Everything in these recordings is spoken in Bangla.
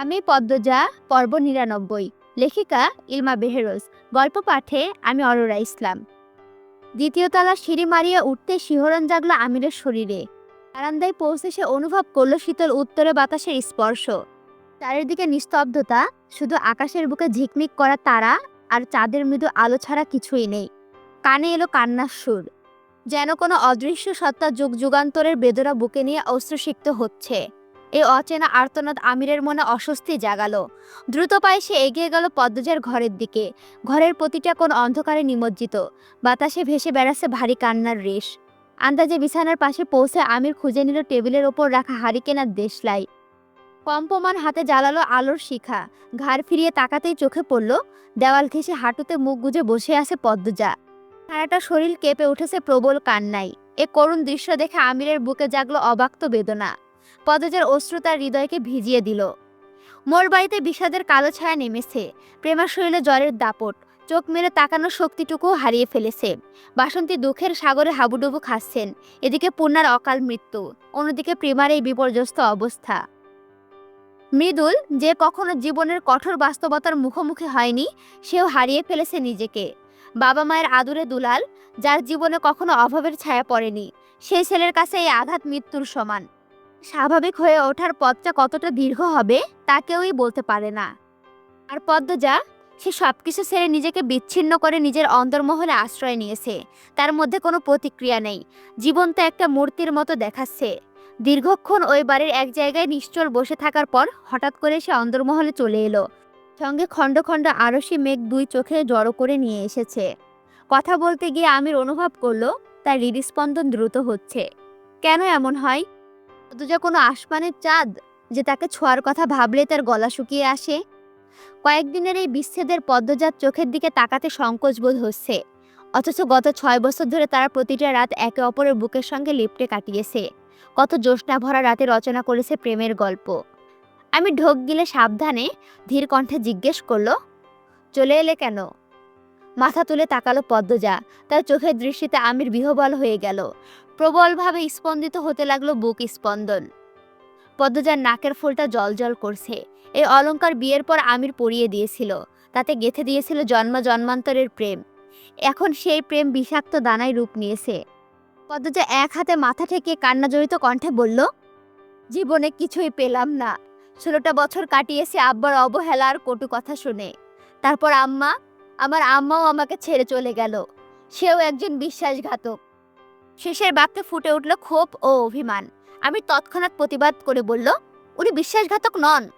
আমি পদ্মজা, পর্ব নিরানব্বই, লেখিকা ইলমা বেহেরোজ, গল্প পাঠে আমি অরোরা ইসলাম। দ্বিতীয় তলার সিঁড়ি মারিয়ে উঠতে শিহরণ জাগলো আমিরের শরীরে। বারান্দায় পৌঁছে সে অনুভব করল শীতল উত্তরে বাতাসের স্পর্শ। চারিদিকে নিস্তব্ধতা, শুধু আকাশের বুকে ঝিকমিক করা তারা আর চাঁদের মৃদু আলো ছাড়া কিছুই নেই। কানে এলো কান্নার সুর। যেন কোনো অদৃশ্য সত্তা যুগ যুগান্তরের বেদনা বুকে নিয়ে অস্ত্রসিক্ত হচ্ছে। এই অচেনা আর্তনাদ আমিরের মনে অস্বস্তি জাগালো। দ্রুত পায়ে সে এগিয়ে গেল পদ্মজার ঘরের দিকে। ঘরের প্রতিটা কোন অন্ধকারে নিমজ্জিত। বাতাসে ভেসে বেড়াচ্ছে ভারী কান্নার রেশ। আন্দাজে বিছানার পাশে পৌঁছে আমির খুঁজে নিল টেবিলের ওপর রাখা হারিকেনার দেশলাই। কম্পমান হাতে জ্বালালো আলোর শিখা। ঘাড় ফিরিয়ে তাকাতেই চোখে পড়ল, দেওয়াল ঘেঁষে হাঁটুতে মুখ গুজে বসে আছে পদ্মজা। সারাটা শরীর কেঁপে উঠেছে প্রবল কান্নায়। এ করুণ দৃশ্য দেখে আমিরের বুকে জাগলো অবাক্ত বেদনা। পদজের অশ্রু তার হৃদয়কে ভিজিয়ে দিল। মোর বাড়িতে বিষাদের কালো ছায়া নেমেছে। প্রেমার শরীরে জ্বরের দাপট, চোখ মেরে তাকানোর শক্তিটুকুও হারিয়ে ফেলেছে। বাসন্তী দুঃখের সাগরে হাবুডুবু খাচ্ছেন। এদিকে পূর্ণার অকাল মৃত্যু, অন্যদিকে প্রেমার এই বিপর্যস্ত অবস্থা। মৃদুল, যে কখনো জীবনের কঠোর বাস্তবতার মুখোমুখি হয়নি, সেও হারিয়ে ফেলেছে নিজেকে। বাবা মায়ের আদুরে দুলাল, যার জীবনে কখনো অভাবের ছায়া পড়েনি, সেই ছেলের কাছে এই আঘাত মৃত্যুর সমান। স্বাভাবিক হয়ে ওঠার পথটা কতটা দীর্ঘ হবে, তা কেউই বলতে পারে না। আর পদ্মজা, সে সব কিছু ছেড়ে নিজেকে বিচ্ছিন্ন করে নিজের অন্তর্মহলে আশ্রয় নিয়েছে। তার মধ্যে কোনো প্রতিক্রিয়া নেই। জীবন তো একটা মূর্তির মতো দেখাচ্ছে। দীর্ঘক্ষণ ওই বাড়ির এক জায়গায় নিশ্চল বসে থাকার পর হঠাৎ করে সে অন্দরমহলে চলে এলো। সঙ্গে খণ্ড খণ্ড আরশি মেঘ দুই চোখে জড়ো করে নিয়ে এসেছে। কথা বলতে গিয়ে আমির অনুভব করল, তার হৃদস্পন্দন দ্রুত হচ্ছে। কেন এমন হয়? অথচ কোনো আসমানের চাঁদ যে তাকে ছোঁয়ার কথা ভাবলে তার গলা শুকিয়ে আসে। কয়েকদিনের এই বিচ্ছেদের পদ্মজাত চোখের দিকে তাকাতে সংকোচ বোধ হচ্ছে। অথচ গত ছয় বছর ধরে তারা প্রতিটা রাত একে অপরের বুকের সঙ্গে লিপটে কাটিয়েছে। কত জ্যোৎস্না ভরা রাতে রচনা করেছে প্রেমের গল্প। আমি ঢোক গিলে সাবধানে ধীর কণ্ঠে জিজ্ঞেস করল, চলে এলে কেন? মাথা তুলে তাকালো পদ্মজা। তার চোখের দৃষ্টিতে আমির বিহবল হয়ে গেল। প্রবলভাবে স্পন্দিত হতে লাগল বুক স্পন্দন। পদ্মজার নাকের ফুলটা জল করছে। এই অলঙ্কার বিয়ের পর আমির পরিয়ে দিয়েছিল। তাতে গেথে দিয়েছিল জন্ম জন্মান্তরের প্রেম। এখন সেই প্রেম বিষাক্ত দানায় রূপ নিয়েছে। পদ্মজা এক হাতে মাথা ঠেকিয়ে কান্নাজড়িত কণ্ঠে বলল, জীবনে কিছুই পেলাম না। ষোলোটা বছর কাটিয়েছে আব্বার অবহেলা আর কটু কথা শুনে। তারপর আম্মা, আমার আম্মাও আমাকে ছেড়ে চলে গেল। সেও একজন বিশ্বাসঘাতক। শেষের বাক্যে ফুটে উঠল ক্ষোভ ও অভিমান। আমি তৎক্ষণাৎ প্রতিবাদ করে বলল, উনি বিশ্বাসঘাতক নন।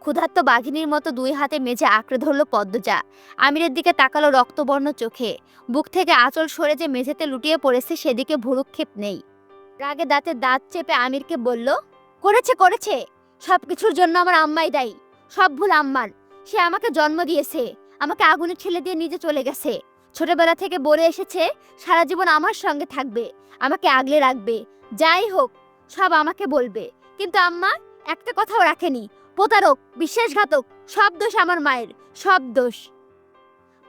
ক্ষুধার্ত বাঘিনীর মতো দুই হাতে মেঝে আঁকড়ে ধরল পদ্মজা। আমিরের দিকে তাকালো রক্তবর্ণ চোখে। বুক থেকে আঁচল সরে যে মেঝেতে লুটিয়ে পড়েছে সেদিকে ভুরুক্ষেপ নেই। রাগে দাঁতে দাঁত চেপে আমিরকে বলল, করেছে করেছে। সব কিছুর জন্য আমার আম্মাই দায়ী। সব ভুল আম্মার। সে আমাকে জন্ম দিয়েছে। আমাকে আগুনে ঠেলে দিয়ে নিজে চলে গেছে। ছোটবেলা থেকে বলে এসেছে, সারা জীবন আমার সঙ্গে থাকবে, আমাকে আগলে রাখবে, যাই হোক, সব আমাকে বলবে। কিন্তু আম্মা, একটা কথাও রাখেনি। প্রতারক, বিশ্বাসঘাতক, সব দোষ আমার মায়ের, সব দোষ।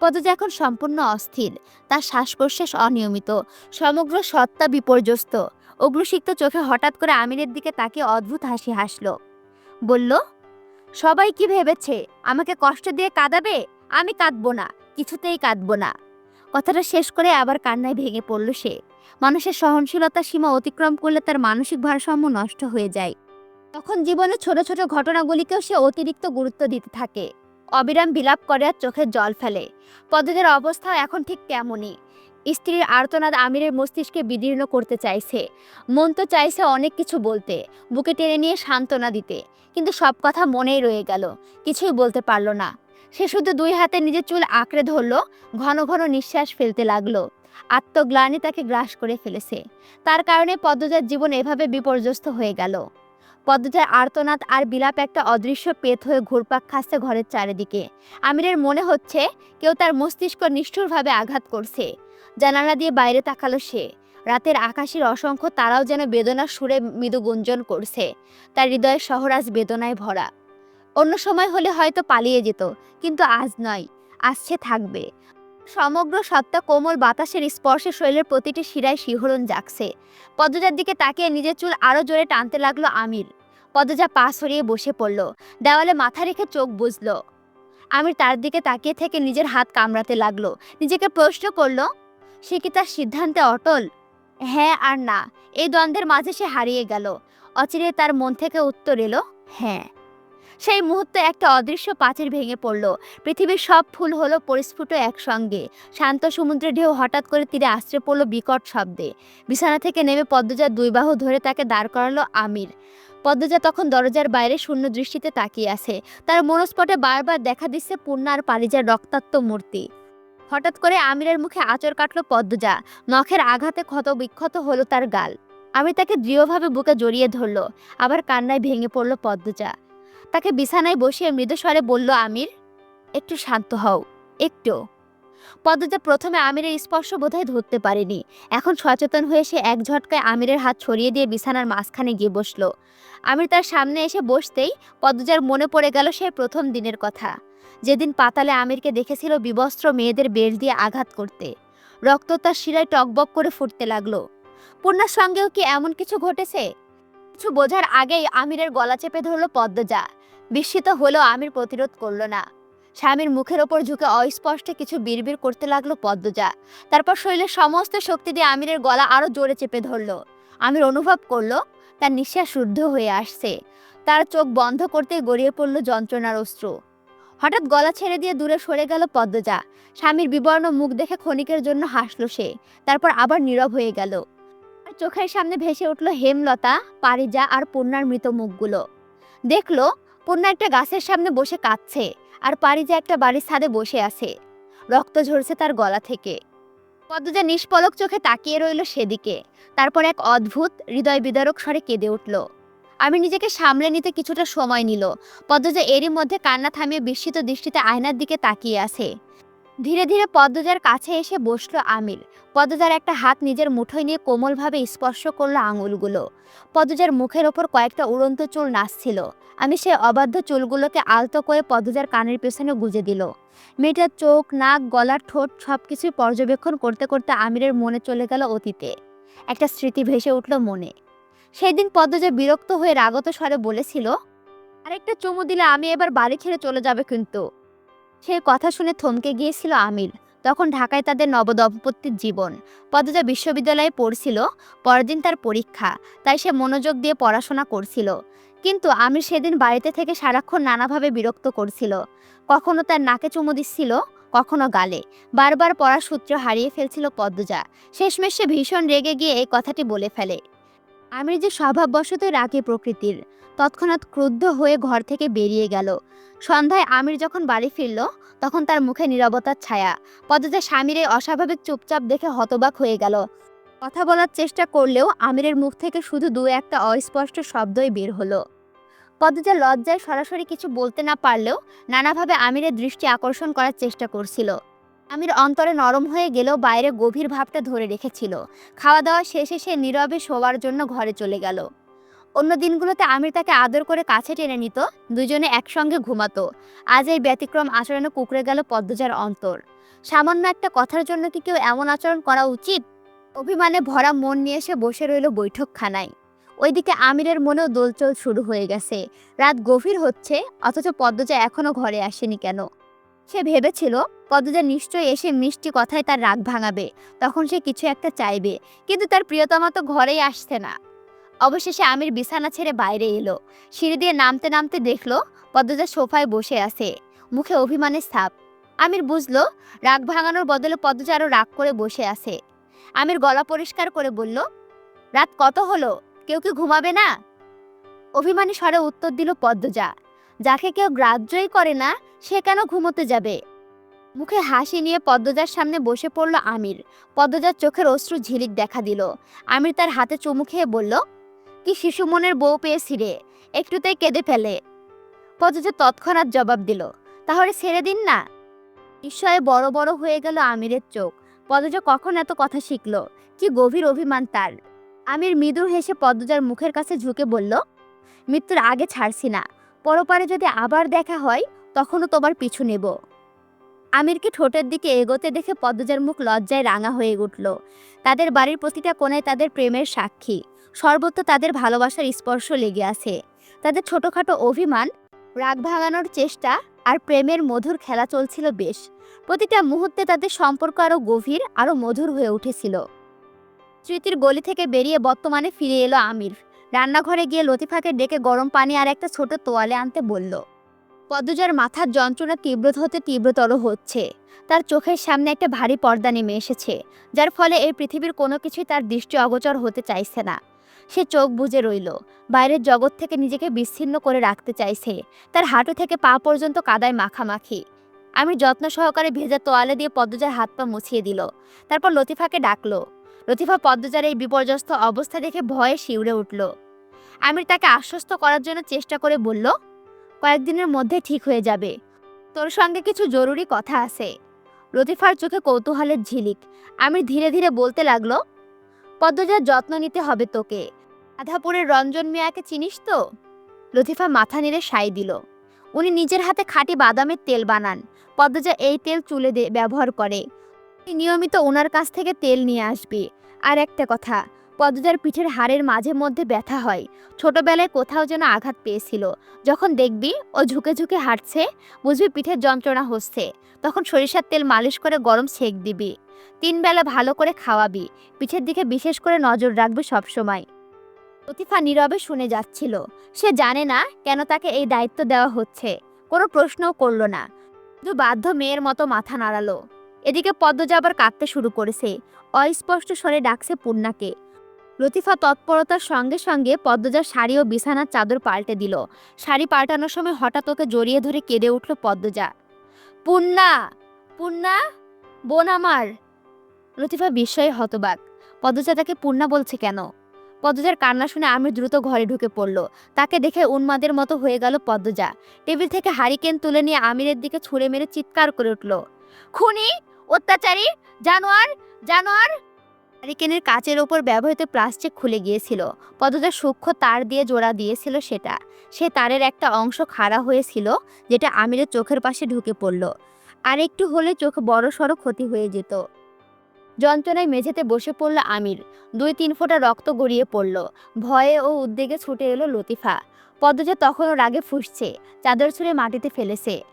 পদজা এখন সম্পূর্ণ অস্থির, তার শ্বাস প্রশ্বাস অনিয়মিত, সমগ্র সত্তা বিপর্যস্ত। অগ্রসিক্ত চোখে হঠাৎ করে আমিরের দিকে তাকে অদ্ভুত হাসি হাসলো। বলল, সবাই কি ভেবেছে? আমাকে কষ্ট দিয়ে কাঁদাবে? আমি কাঁদবো না, কিছুতেই কাঁদবো না। কথাটা শেষ করে আবার কান্নায় ভেঙে পড়ল সে। মানুষের সহনশীলতার সীমা অতিক্রম করলে তার মানসিক ভারসাম্য নষ্ট হয়ে যায়। তখন জীবনে ছোট ছোট ঘটনাগুলিকেও সে অতিরিক্ত গুরুত্ব দিতে থাকে। অবিরাম বিলাপ করে আর চোখের জল ফেলে। পদদের অবস্থা এখন ঠিক তেমনই। স্ত্রীর আর্তনাদ আমিরের মস্তিষ্কে বিদীর্ণ করতে চাইছে। মন তো চাইছে অনেক কিছু বলতে, বুকে টেনে নিয়ে সান্ত্বনা দিতে। কিন্তু সব কথা মনেই রয়ে গেল। কিছুই বলতে পারল না। সে শুধু দুই হাতে নিজের চুল আঁকড়ে ধরলো, ঘন ঘন নিঃশ্বাস ফেলতে লাগল। আত্মগ্লানি তাকে গ্রাস করে ফেলেছে। তার কারণে পদ্মজার জীবন এভাবে বিপর্যস্ত হয়ে গেল। পদ্মজার আর্তনাদ আর বিলাপ একটা অদৃশ্য পেত হয়ে ঘুরপাক খাচ্ছে ঘরের চারিদিকে। আমিরের মনে হচ্ছে কেউ তার মস্তিষ্ক নিষ্ঠুরভাবে আঘাত করছে। জানালা দিয়ে বাইরে তাকালো সে। রাতের আকাশের অসংখ্য তারাও যেন বেদনা সুরে মৃদু গুঞ্জন করছে। তার হৃদয়ের শহর আজ বেদনায় ভরা। অন্য সময় হলে হয়তো পালিয়ে যেত, কিন্তু আজ নয়, আসছে থাকবে। সমগ্র সত্তা কোমল বাতাসের স্পর্শে শরীরের প্রতিটি শিরায় শিহরণ জাগছে। পদ্মজার দিকে তাকিয়ে নিজের চুল আরও জোরে টানতে লাগল আমির। পদজা পা সরিয়ে বসে পড়ল, দেওয়ালে মাথা রেখে চোখ বুঝলো আমির তার দিকে তাকিয়ে থেকে নিজের হাত কামড়াতে লাগল, নিজেকে প্রশ্ন করল, সে কি তার সিদ্ধান্তে অটল? হ্যাঁ আর না, এই দ্বন্দ্বের মাঝে সে হারিয়ে গেল। অচিরে তার মন থেকে উত্তর এলো হ্যাঁ। সেই মুহূর্তে একটা অদৃশ্য পাঁচির ভেঙে পড়ল। পৃথিবীর সব ফুল হলো পরিস্ফুট একসঙ্গে। শান্ত সমুদ্রের ঢেউ হঠাৎ করে তীরে আশ্রে পড়ল বিকট শব্দে। বিছানা থেকে নেমে পদ্মজার দুই বাহু ধরে তাকে দাঁড় করালো আমির। পদ্মজা তখন দরজার বাইরে শূন্য দৃষ্টিতে তাকিয়ে আছে। তার মনস্পটে বারবার দেখা দিচ্ছে পূর্ণা আর পারিজার রক্তাক্ত মূর্তি। হঠাৎ করে আমিরের মুখে আচর কাটলো পদ্মজা। নখের আঘাতে ক্ষত বিক্ষত হলো তার গাল। আমি তাকে দৃঢ়ভাবে বুকে জড়িয়ে ধরলো। আবার কান্নায় ভেঙে পড়ল পদ্মজা। তাকে বিছানায় বসিয়ে মৃদুস্বরে বলল, আমির, একটু শান্ত হও, একটু। পদ্মজা প্রথমে আমিরের স্পর্শ বোধহয় ধরতে পারেনি। এখন সচেতন হয়ে সে এক ঝটকায় আমিরের হাত ছড়িয়ে দিয়ে বিছানার মাঝখানে গিয়ে বসল। আমির তার সামনে এসে বসতেই পদ্মজার মনে পড়ে গেল সে প্রথম দিনের কথা। যেদিন পাতালে আমিরকে দেখেছিল বিবস্ত্র মেয়েদের বেল দিয়ে আঘাত করতে। রক্ত তার শিরায় টকবক করে ফুটতে লাগল। পূর্ণার সঙ্গেও কি এমন কিছু ঘটেছে? কিছু বোঝার আগেই আমিরের গলা চেপে ধরলো পদ্মজা। বিস্মিত হলেও আমির প্রতিরোধ করল না। স্বামীর মুখের ওপর ঝুঁকে অস্পষ্টে কিছু বিড়বিড় করতে লাগল পদ্মজা। তারপর শরীরের সমস্ত শক্তি দিয়ে আমিরের গলা আরও জোরে চেপে ধরলো। আমির অনুভব করল, তার নিঃশ্বাস শুদ্ধ হয়ে আসছে। তার চোখ বন্ধ করতে গড়িয়ে পড়ল যন্ত্রণার অস্ত্র হঠাৎ গলা ছেড়ে দিয়ে দূরে সরে গেল পদ্মজা। স্বামীর বিবর্ণ মুখ দেখে ক্ষণিকের জন্য হাসলো সে, তারপর আবার নীরব হয়ে গেল। চোখের সামনে ভেসে উঠল হেমলতা, পারিজা আর পূর্ণার মৃত মুখগুলো। দেখল পূর্ণা একটা গাছের সামনে বসে কাঁদছে আর পারিজা একটা বাড়ির ছাদে বসে আছে। রক্ত ঝরছে তার গলা থেকে। পদ্মজা নিষ্পলক চোখে তাকিয়ে রইল সেদিকে। তারপর এক অদ্ভুত হৃদয় বিদারক স্বরে কেঁদে উঠল। আমি নিজেকে সামলে নিতে কিছুটা সময় নিল। পদ্মজা এরই মধ্যে কান্না থামিয়ে বিস্মিত দৃষ্টিতে আয়নার দিকে তাকিয়ে আছে। ধীরে ধীরে পদ্মজার কাছে এসে বসল আমির পদ্মজার একটা হাত নিজের মুঠোয় নিয়ে কোমলভাবে স্পর্শ করল আঙুলগুলো। পদ্মজার মুখের ওপর কয়েকটা উড়ন্ত চুল নাচছিল। আমি সেই অবাধ্য চুলগুলোকে আলতো করে পদ্মজার কানের পেছনে গুজে দিল। মেয়েটার চোখ, নাক, গলার ঠোঁট সব কিছুই পর্যবেক্ষণ করতে করতে আমিরের মনে চলে গেল অতীতে। একটা স্মৃতি ভেসে উঠল মনে। সেই দিন পদ্মজা বিরক্ত হয়ে রাগত স্বরে বলেছিল, আরেকটা চুমু দিলে আমি এবার বাড়ি ছেড়ে চলে যাবে কিন্তু। সেই কথা শুনে থমকে গিয়েছিল আমির। তখন ঢাকায় তাদের নবদম্পতির জীবন। পদ্মজা বিশ্ববিদ্যালয়ে পড়ছিল, পরদিন তার পরীক্ষা, তাই সে মনোযোগ দিয়ে পড়াশোনা করছিল। কিন্তু আমির সেদিন বাড়িতে থেকে সারাক্ষণ নানাভাবে বিরক্ত করছিল। কখনো তার নাকে চুমু দিচ্ছিল, কখনো গালে। বারবার পড়ার সূত্র হারিয়ে ফেলছিল পদ্মজা শেষমেশ সে ভীষণ রেগে গিয়ে এই কথাটি বলে ফেলে। আমির যে স্বভাববশত রাগে প্রকৃতির, তৎক্ষণাৎ ক্রুদ্ধ হয়ে ঘর থেকে বেরিয়ে গেল। সন্ধ্যায় আমির যখন বাড়ি ফিরল, তখন তার মুখে নীরবতার ছায়া। পদ্মজা স্বামীর এই অস্বাভাবিক চুপচাপ দেখে হতবাক হয়ে গেল। কথা বলার চেষ্টা করলেও আমিরের মুখ থেকে শুধু দু একটা অস্পষ্ট শব্দই বের হলো। পদ্মজা লজ্জায় সরাসরি কিছু বলতে না পারলেও নানাভাবে আমিরের দৃষ্টি আকর্ষণ করার চেষ্টা করছিল। আমির অন্তরে নরম হয়ে গেলেও বাইরে গভীর ভাবটা ধরে রেখেছিল। খাওয়া দাওয়া শেষে সে নীরবে শোবার জন্য ঘরে চলে গেল। অন্য দিনগুলোতে আমির তাকে আদর করে কাছে টেনে নিত, দুজনে একসঙ্গে ঘুমাতো। আজ এই ব্যতিক্রম আচরণে কুকড়ে গেল পদ্মজার অন্তর। সামান্য একটা কথার জন্য কি কেউ এমন আচরণ করা উচিত? অভিমানে ভরা মন নিয়ে সে বসে রইল বৈঠকখানায়। ওইদিকে আমিরের মনেও দোলচল শুরু হয়ে গেছে। রাত গভীর হচ্ছে, অথচ পদ্মজা এখনও ঘরে আসেনি কেন? সে ভেবেছিল পদ্মজা নিশ্চয়ই এসে মিষ্টি কথায় তার রাগ ভাঙাবে, তখন সে কিছু একটা চাইবে, কিন্তু তার প্রিয়তমা তো ঘরেই আসছে না। অবশেষে আমির বিছানা ছেড়ে বাইরে এলো। সিঁড়ি দিয়ে নামতে নামতে দেখল, পদ্মজা সোফায় বসে আছে, মুখে অভিমানের ছাপ। আমির বুঝলো, রাগ ভাঙানোর বদলে পদ্মজা আরও রাগ করে বসে আছে। আমির গলা পরিষ্কার করে বলল, রাত কত হলো? কেউ কি ঘুমাবে না? অভিমানী স্বরে উত্তর দিল পদ্মজা যাকে কেউ গ্রাহ্যই করে না, সে কেন ঘুমোতে যাবে? মুখে হাসি নিয়ে পদ্মজার সামনে বসে পড়ল আমির। পদ্মজার চোখের অশ্রু ঝিলিক দেখা দিল। আমির তার হাতে চুমু খেয়ে বলল, কি শিশু মনের বউ পেয়েছি রে, একটুতেই কেঁদে ফেলে। পদ্মজা তৎক্ষণাৎ জবাব দিল, তাহলে ছেড়ে দিন না। নিশ্চয় বড় বড় হয়ে গেল আমিরের চোখ। পদ্মজা কখন এত কথা শিখল? কি গভীর অভিমান তার। আমির মৃদু হেসে পদ্মজার মুখের কাছে ঝুঁকে বলল, মৃত্যুর আগে ছাড়ছি না। পরপারে যদি আবার দেখা হয়, তখনও তোমার পিছু নেব। আমিরকে ঠোঁটের দিকে এগোতে দেখে পদ্মজার মুখ লজ্জায় রাঙা হয়ে উঠল। তাদের বাড়ির প্রতিটা কোণায় তাদের প্রেমের সাক্ষী। সর্বত্র তাদের ভালোবাসার স্পর্শ লেগে আছে। তাদের ছোটোখাটো অভিমান, রাগ ভাঙানোর চেষ্টা আর প্রেমের মধুর খেলা চলছিল বেশ। প্রতিটা মুহূর্তে তাদের সম্পর্ক আরও গভীর আরও মধুর হয়ে উঠেছিল। স্মৃতির গলি থেকে বেরিয়ে বর্তমানে ফিরে এলো আমির। রান্নাঘরে গিয়ে লতিফাকে ডেকে গরম পানি আর একটা ছোট তোয়ালে আনতে বলল, পদ্মজার মাথার যন্ত্রণা তীব্র হতে তীব্রতর হচ্ছে। তার চোখের সামনে একটা ভারী পর্দা নেমে এসেছে, যার ফলে এই পৃথিবীর কোনো কিছুই তার দৃষ্টি অগোচর হতে চাইছে না। সে চোখ বুজে রইল, বাইরের জগৎ থেকে নিজেকে বিচ্ছিন্ন করে রাখতে চাইছে। তার হাঁটু থেকে পা পর্যন্ত কাদায় মাখামাখি। আমি যত্ন সহকারে ভেজা তোয়ালে দিয়ে পদ্মজার হাত পা মুছিয়ে দিল। তারপর লতিফাকে ডাকলো লতিফা পদ্মজার এই বিপর্যস্ত অবস্থা দেখে ভয়ে শিউরে উঠল। আমির তাকে আশ্বস্ত করার জন্য চেষ্টা করে বলল, কয়েকদিনের মধ্যে ঠিক হয়ে যাবে। তোর সঙ্গে কিছু জরুরি কথা আছে লতিফার চোখে কৌতূহলের ঝিলিক। আমির ধীরে ধীরে বলতে লাগল, পদ্মজার যত্ন নিতে হবে তোকে। আধাপুরের রঞ্জন মিয়াকে চিনিস তো লতিফা মাথা নেড়ে সাই দিল। উনি নিজের হাতে খাঁটি বাদামের তেল বানান। পদ্মজা এই তেল চুলে ব্যবহার করে। নিয়মিত ওনার কাছ থেকে তেল নিয়ে আসবি। আর একটা কথা, পদ্মজার পিঠের হাড়ের মাঝে মধ্যে ব্যথা হয়। ছোটবেলায় কোথাও যেন আঘাত পেয়েছিল। যখন দেখবি ও ঝুঁকে ঝুঁকে হাঁটছে, বুঝবি পিঠের যন্ত্রণা হচ্ছে। তখন সরিষার তেল মালিশ করে গরম সেক দিবি। তিন বেলা ভালো করে খাওয়াবি। পিঠের দিকে বিশেষ করে নজর রাখবি সবসময়। প্রতিফা নীরবে শুনে যাচ্ছিল। সে জানে না কেন তাকে এই দায়িত্ব দেওয়া হচ্ছে। কোনো প্রশ্নও করল না। শুধু বাধ্য মেয়ের মতো মাথা নাড়ালো। এদিকে পদ্মজা আবার কাঁদতে শুরু করেছে, অস্পষ্ট স্বরে ডাকছে পূর্ণাকে। লতিফা তৎপরতার সঙ্গে সঙ্গে পদ্মজার শাড়ি ও বিছানার চাদর পাল্টে দিল। শাড়ি পাল্টানোর সময় হঠাৎ ওকে জড়িয়ে ধরে কেঁদে উঠল পদ্মজা। পূর্ণা! পূর্ণা! বোন আমার! লতিফা বিস্ময়ে হতবাক। পদ্মজা তাকে পূর্ণা বলছে কেন? পদ্মজার কান্না শুনে আমি দ্রুত ঘরে ঢুকে পড়ল। তাকে দেখে উন্মাদের মতো হয়ে গেল পদ্মজা। টেবিল থেকে হারিকেন তুলে নিয়ে আমিরের দিকে ছুঁড়ে মেরে চিৎকার করে উঠল। খুনি, অত্যাচারী, জানোয়ার জানোয়ার। হারিকেনের কাচের ওপর ব্যবহৃত প্লাস্টিক খুলে গিয়েছিল। পদ্মজা সূক্ষ্ম তার দিয়ে জোড়া দিয়েছিল সেটা। সে তারের একটা অংশ খাড়া হয়েছিল, যেটা আমিরের চোখের পাশে ঢুকে পড়ল। আর একটু হলে চোখ বড় সড়ো ক্ষতি হয়ে যেত। যন্ত্রণায় মেঝেতে বসে পড়ল আমির। দুই তিন ফোঁটা রক্ত গড়িয়ে পড়ল। ভয়ে ও উদ্বেগে ছুটে এলো লতিফা। পদ্মজা তখনও রাগে ফুসছে। চাদর ছুঁড়ে মাটিতে ফেলেছে।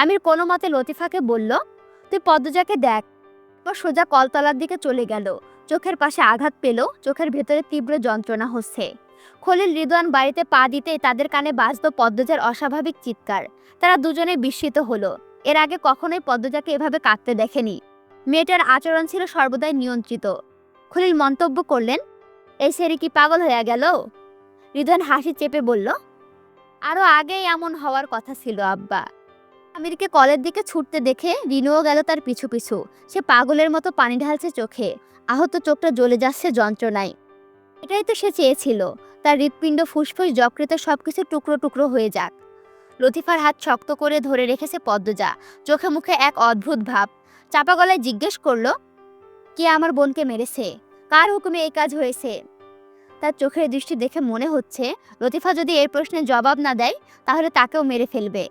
আমির কোনো মতে লতিফাকে বলল, তুই পদ্মজাকে দেখ। বা সোজা কলতলার দিকে চলে গেল। চোখের পাশে আঘাত পেল, চোখের ভেতরে তীব্র যন্ত্রণা হচ্ছে। খলিল রিদওয়ান বাড়িতে পা দিতেই তাদের কানে বাজত পদ্মজার অস্বাভাবিক চিৎকার। তারা দুজনে বিস্মিত হলো। এর আগে কখনোই পদ্মজাকে এভাবে কাঁদতে দেখেনি। মেয়েটার আচরণ ছিল সর্বদাই নিয়ন্ত্রিত। খলিল মন্তব্য করলেন, এই সেরি কি পাগল হয়ে গেল? রিদওয়ান হাসি চেপে বলল আরও আগেই এমন হওয়ার কথা ছিল, আব্বা। আমিরকে কলের দিকে ছুটতে দেখে রিনুও গেল তার পিছু পিছু। সে পাগলের মতো পানি ঢালছে চোখে। আহত চোখটা জ্বলে যাচ্ছে যন্ত্রণায়। এটাই তো সে চেয়েছিল। তার হৃৎপিণ্ড ফুসফুস, যকৃত সবকিছু টুকরো টুকরো হয়ে যাক। লতিফার হাত শক্ত করে ধরে রেখেছে পদ্মজা। চোখে মুখে এক অদ্ভুত ভাব। চাপা গলায় জিজ্ঞেস করল, কে আমার বোনকে মেরেছে? কার হুকুমে এই কাজ হয়েছে? তার চোখের দৃষ্টি দেখে মনে হচ্ছে, লতিফা যদি এই প্রশ্নের জবাব না দেয়, তাহলে তাকেও মেরে ফেলবে।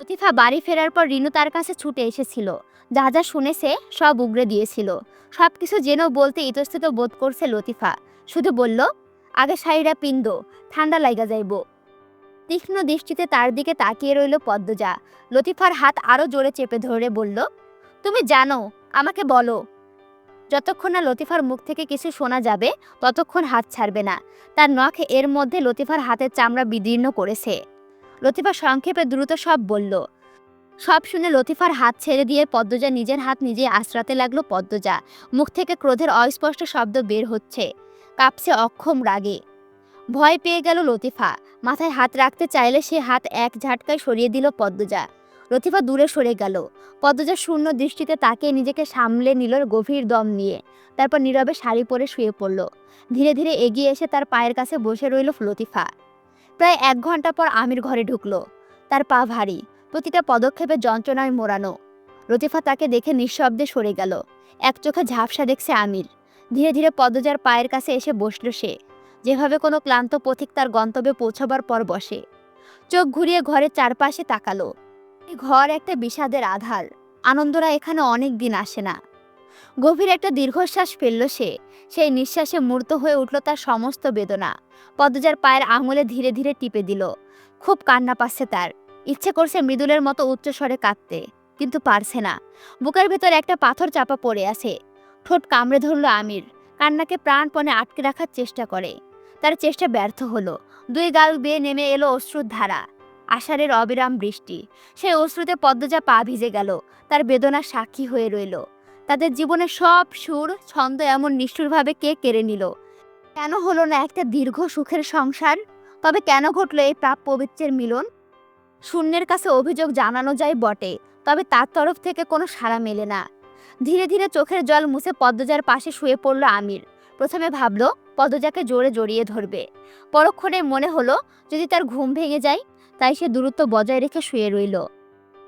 লতিফা বাড়ি ফেরার পর রিনু তার কাছে ছুটে এসেছিল। যা যা শুনেছে সব উগরে দিয়েছিল। সব কিছু জেনেও বলতে ইতস্তত বোধ করছে লতিফা। শুধু বলল, আগে শাড়িটা পিন্দ, ঠান্ডা লাইগা যাইব। তীক্ষ্ণ দৃষ্টিতে তার দিকে তাকিয়ে রইল পদ্মজা। লতিফার হাত আরও জোরে চেপে ধরে বলল, তুমি জানো, আমাকে বলো। যতক্ষণ না লতিফার মুখ থেকে কিছু শোনা যাবে, ততক্ষণ হাত ছাড়বে না। তার নখ এর মধ্যে লতিফার হাতের চামড়া বিদীর্ণ করেছে। লতিফা সংক্ষেপে দ্রুত সব বলল। সব শুনে লতিফার হাত ছেড়ে দিয়ে পদ্মজা নিজের হাত নিজে আশ্রাতে লাগল পদ্মজা। মুখ থেকে ক্রোধের অস্পষ্ট শব্দ বের হচ্ছে। কাঁপছে অক্ষম রাগে। ভয় পেয়ে গেল লতিফা। মাথায় হাত রাখতে চাইলে সে হাত এক ঝাটকায় সরিয়ে দিল পদ্মজা। লতিফা দূরে সরে গেল। পদ্মজা শূন্য দৃষ্টিতে তাকে নিজেকে সামলে নিল গভীর দম নিয়ে। তারপর নীরবে শাড়ি পরে শুয়ে পড়ল। ধীরে ধীরে এগিয়ে এসে তার পায়ের কাছে বসে রইল লতিফা। প্রায় এক ঘণ্টা পর আমির ঘরে ঢুকলো। তার পা ভারী, প্রতিটা পদক্ষেপে যন্ত্রণায় মোড়ানো। লতিফা তাকে দেখে নিঃশব্দে সরে গেল। এক চোখে ঝাপসা দেখছে আমির। ধীরে ধীরে পদজার পায়ের কাছে এসে বসল সে। যেভাবে কোনো ক্লান্ত পথিক তার গন্তব্যে পৌঁছাবার পর বসে। চোখ ঘুরিয়ে ঘরের চারপাশে তাকালো। ঘর একটা বিষাদের আধার। আনন্দরা এখানে অনেক দিন আসে না। গভীর একটা দীর্ঘশ্বাস ফেলল সে। সেই নিঃশ্বাসে মূর্ত হয়ে উঠল তার সমস্ত বেদনা। পদ্মজার পায়ের আঙুলে ধীরে ধীরে টিপে দিল। খুব কান্না পাচ্ছে তার। ইচ্ছে করছে মৃদুলের মতো উচ্চস্বরে কাঁদতে, কিন্তু পারছে না। বুকের ভেতর একটা পাথর চাপা পড়ে আছে। ঠোঁট কামড়ে ধরল আমির। কান্নাকে প্রাণপণে আটকে রাখার চেষ্টা করে। তার চেষ্টা ব্যর্থ হলো। দুই গাল বেয়ে নেমে এলো অশ্রুর ধারা। আষাঢ়ের অবিরাম বৃষ্টি। সেই অশ্রুতে পদ্মজা পা ভিজে গেল। তার বেদনার সাক্ষী হয়ে রইল। তাদের জীবনের সব সুর, ছন্দ এমন নিষ্ঠুরভাবে কে কেড়ে নিল? কেন হলো না একটা দীর্ঘ সুখের সংসার? তবে কেন ঘটলো এই প্রাপ পবিত্রের মিলন? শূন্যের কাছে অভিযোগ জানানো যায় বটে, তবে তার তরফ থেকে কোনো সাড়া মেলে না। ধীরে ধীরে চোখের জল মুছে পদ্মজার পাশে শুয়ে পড়ল আমির। প্রথমে ভাবল, পদ্মজাকে জোরে জড়িয়ে ধরবে। পরক্ষণে মনে হলো, যদি তার ঘুম ভেঙে যায়, তাই সে দূরত্ব বজায় রেখে শুয়ে রইল।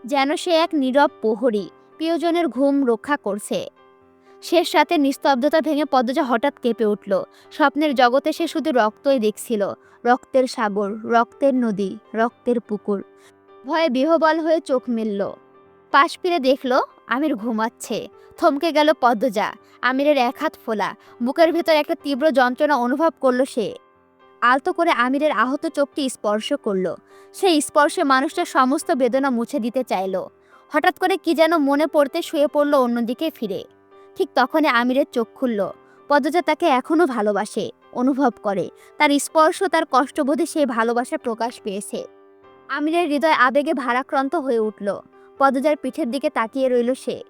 যেন সে এক নীরব প্রহরী প্রিয়জনের ঘুম রক্ষা করছে। শেষ রাতে নিস্তব্ধতা ভেঙে পদ্মজা হঠাৎ কেঁপে উঠল। স্বপ্নের জগতে সে শুধু রক্তই দেখছিল। রক্তের সাগর, রক্তের নদী, রক্তের পুকুর। ভয়ে বিহবল হয়ে চোখ মেলল। পাশ ফিরে দেখল, আমির ঘুমাচ্ছে। থমকে গেল পদ্মজা। আমিরের এক হাত ফোলা। বুকের ভেতর একটা তীব্র যন্ত্রণা অনুভব করল সে। আলতো করে আমিরের আহত চোখটি স্পর্শ করল। সেই স্পর্শে মানুষটার সমস্ত বেদনা মুছে দিতে চাইল। হঠাৎ করে কি যেন মনে পড়তে শুয়ে পড়ল অন্যদিকে ফিরে। ঠিক তখনই আমিরের চোখ খুলল। পদ্মজা তাকে এখনও ভালোবাসে, অনুভব করে। তার স্পর্শ, তার কষ্টবোধে সে ভালোবাসা প্রকাশ পেয়েছে। আমিরের হৃদয় আবেগে ভারাক্রান্ত হয়ে উঠল। পদ্মজার পিঠের দিকে তাকিয়ে রইল সে।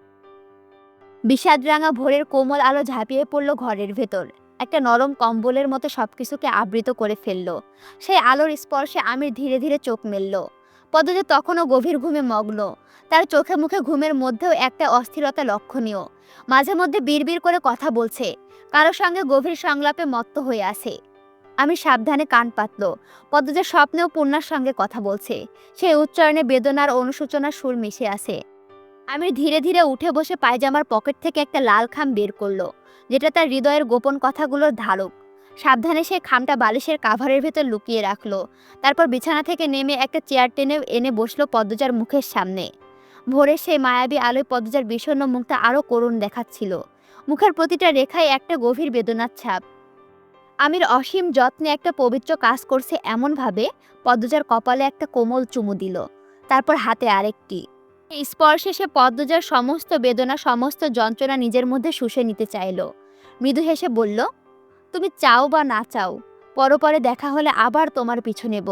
বিষাদরাঙা ভোরের কোমল আলো ঝাঁপিয়ে পড়ল ঘরের ভেতর। একটা নরম কম্বলের মতো সবকিছুকে আবৃত করে ফেলল। সেই আলোর স্পর্শে আমির ধীরে ধীরে চোখ মেলল। পদ্মজা তখনও গভীর ঘুমে মগ্ন। তার চোখে মুখে ঘুমের মধ্যেও একটা অস্থিরতা লক্ষণীয়। মাঝে মধ্যে বিড়বিড় করে কথা বলছে। কারোর সঙ্গে গভীর সংলাপে মত্ত হয়ে আছে। আমি সাবধানে কান পাতল। পদ্মজার স্বপ্নেও পূর্ণার সঙ্গে কথা বলছে। সেই উচ্চারণে বেদনার অনুশোচনার সুর মিশে আছে। আমি ধীরে ধীরে উঠে বসে পায়জামার পকেট থেকে একটা লাল খাম বের করল, যেটা তার হৃদয়ের গোপন কথাগুলোর ধারক। সাবধানে সে খামটা বালিশের কাভারের ভেতর লুকিয়ে রাখল। তারপর বিছানা থেকে নেমে একটা চেয়ার টেনে এনে বসল পদ্মজার মুখের সামনে। ভোরের সেই মায়াবী আলোয় পদ্মজার বিষণ্ণ মুখটা আরও করুণ দেখাচ্ছিল। মুখের প্রতিটা রেখায় একটা গভীর বেদনার ছাপ। আমির অসীম যত্নে একটা পবিত্র কাজ করছে এমনভাবে পদ্মজার কপালে একটা কোমল চুমু দিল, তারপর হাতে আরেকটি। স্পর্শে সে পদ্মজার সমস্ত বেদনা, সমস্ত যন্ত্রণা নিজের মধ্যে শুষে নিতে চাইল। মৃদু হেসে বলল, তুমি চাও বা না চাও, পরপরে দেখা হলে আবার তোমার পিছু নেব।